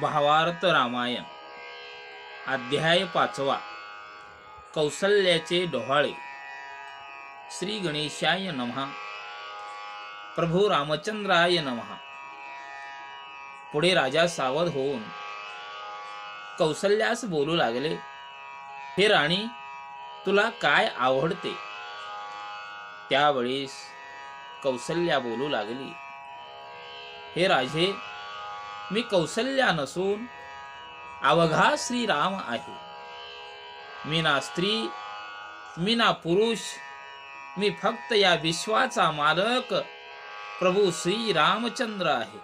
भावार्थ रामायण. अध्याय पाचवा. कौसल्याचे डोहाळे. श्री गणेशाय नमहा प्रभू रामचंद्राय नमहा पुढे राजा सावध होऊन कौसल्यास बोलू लागले हे राणी तुला काय आवडते? त्यावेळेस कौसल्या बोलू लागली हे राजे मी कौशल्या नसून अवघा श्रीराम आहे. मी ना स्त्री मी ना पुरुष मी फक्त या विश्वाचा मालक प्रभू श्री रामचंद्र आहे.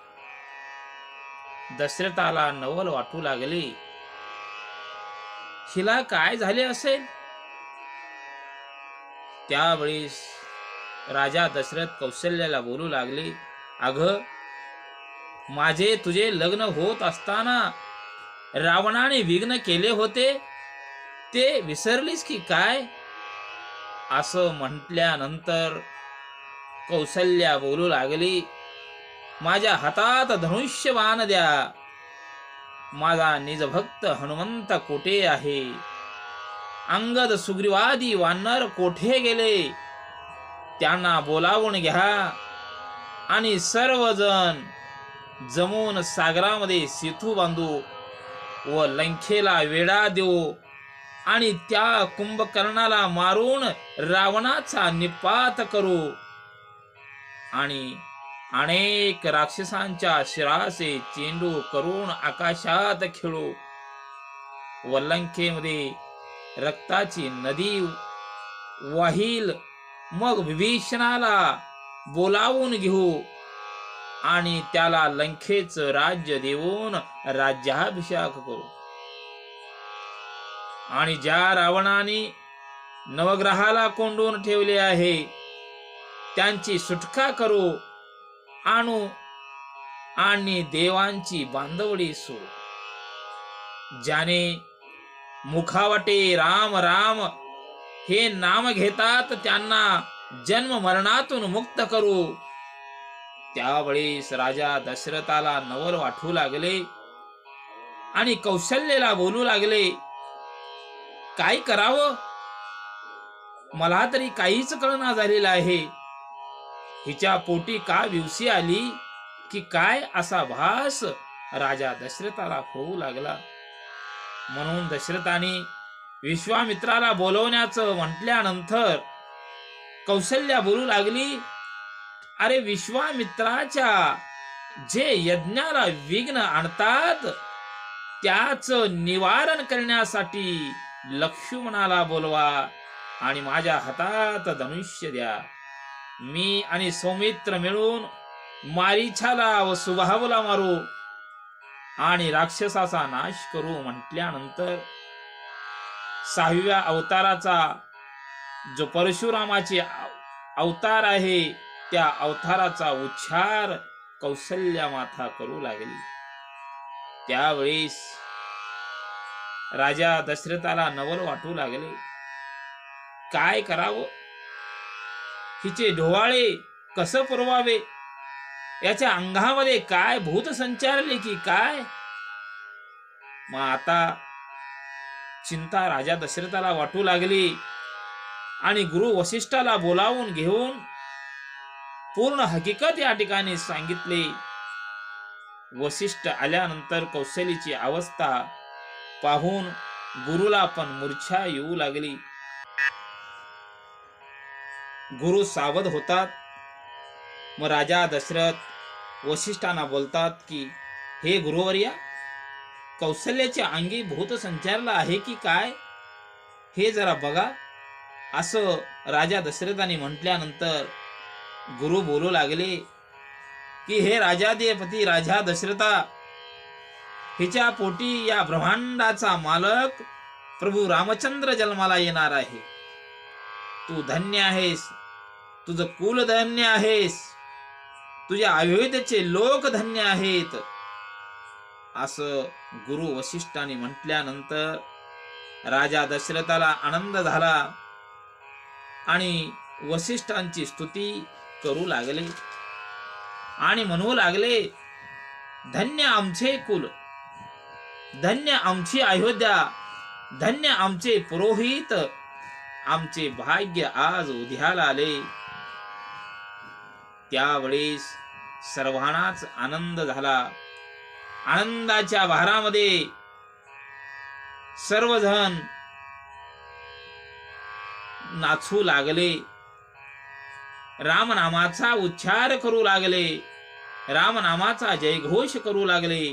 दशरथाला नवल वाटू लागले. हिला काय झाले असेल? त्यावेळेस राजा दशरथ कौशल्याला बोलू लागले अगं माझे तुझे लग्न होत असताना रावणाने विघ्न केले होते ते विसरलीस की काय? असं म्हटल्यानंतर कौसल्या बोलू लागली माझ्या हातात धनुष्यबाण द्या. माझा निजभक्त हनुमंत कोठे आहे? अंगद सुग्रीवादी वानर कोठे गेले? त्यांना बोलावून घ्या. आणि सर्वजण जमून सागरामध्ये सेतू बांधू व लंखेला वेढा देऊ आणि त्या कुंभकर्णाला मारून रावणाचा निपात करू. आणि अनेक राक्षसांच्या शिरासे चेंडू करून आकाशात खेळू व लंकेमध्ये रक्ताची नदी वाहील. मग विभीषणाला बोलावून घेऊ. आणि त्याला लंखेच राज्य देऊन राज्याभिषेक करू. आणि ज्या रावणाने नवग्रहाला कोंडून ठेवले आहे त्यांची सुटका करू आणू आणि देवांची बांधवडी सोडू. ज्याने मुखावटे राम राम हे नाम घेतात त्यांना जन्म मरणातून मुक्त करू. त्यावेळेस राजा दशरथाला नवल वाटू लागले आणि कौशल्यला बोलू लागले काय करावं? मला तरी काहीच कळना झालेलं आहे. हिच्या पोटी का विवशी आली? की काय असा भास? राजा दशरथाला होऊ लागला. म्हणून दशरथाने विश्वामित्राला बोलवण्याचं म्हटल्यानंतर कौशल्या बोलू लागली अरे विश्वामित्राच्या जे यज्ञाला विघ्न आणतात त्याच निवारण करण्यासाठी लक्ष्मणाला बोलवा आणि माझ्या हातात धनुष्य द्या. मी आणि सौमित्र मिळून मारीछाला व सुभावला मारू आणि राक्षसाचा नाश करू म्हटल्यानंतर सहाव्या अवताराचा जो परशुरामाचे अवतार आहे त्या अवताराचा उच्चार कौशल्या माथा करू लागली. त्यावेळेस राजा दशरथाला नवल वाटू लागले. काय करावं? हिचे ढोवाळे कसं पुरवावे? याच्या अंगामध्ये काय भूत संचारले की काय? मग आता चिंता राजा दशरथाला वाटू लागली आणि गुरु वशिष्ठाला बोलावून घेऊन पूर्ण हकीकत या ठिकाणी सांगितले. वशिष्ठ आल्यानंतर कौशलीची अवस्था पाहून गुरुला पण मूर्छा येऊ लागली. गुरु सावध होतात. मग राजा दशरथ वशिष्ठांना बोलतात की हे गुरुवर्या कौशल्याच्या अंगी भूत संचारला आहे की काय? हे जरा बघा. असं राजा दशरथाने म्हटल्यानंतर गुरु बोलू लागले की हे राजाधिपती राजा दशरथा हिच्या पोटी या ब्रह्मांडाचा मालक प्रभू रामचंद्र जन्माला येणार आहे. तू धन्य आहेस तुझं कुल धन्य आहेस तुझ्या अयोध्येचे लोक धन्य आहेत. असं गुरु वशिष्ठाने म्हटल्यानंतर राजा दशरथाला आनंद झाला आणि वशिष्ठांची स्तुती करू लागले. आणि म्हणू लागले धन्य आमचे कुल धन्य आमची अयोध्या धन्य आमचे पुरोहित आमचे भाग्य आज उद्याला आले. त्यावेळेस सर्वांनाच आनंद झाला. आनंदाच्या भारामध्ये सर्वजण नाचू लागले. रामनामाचा उच्चार करू लागले. रामनामाचा जयघोष करू लागले.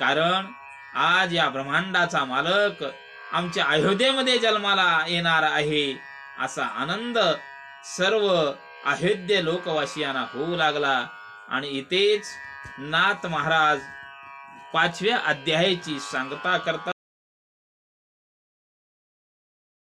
कारण आज या ब्रह्मांडाचा मालक आमच्या अयोध्येमध्ये जन्माला येणार आहे. असा आनंद सर्व अयोध्य लोकवासियांना होऊ लागला. आणि इथेच नाथ महाराज पाचव्या अध्यायाची सांगता करता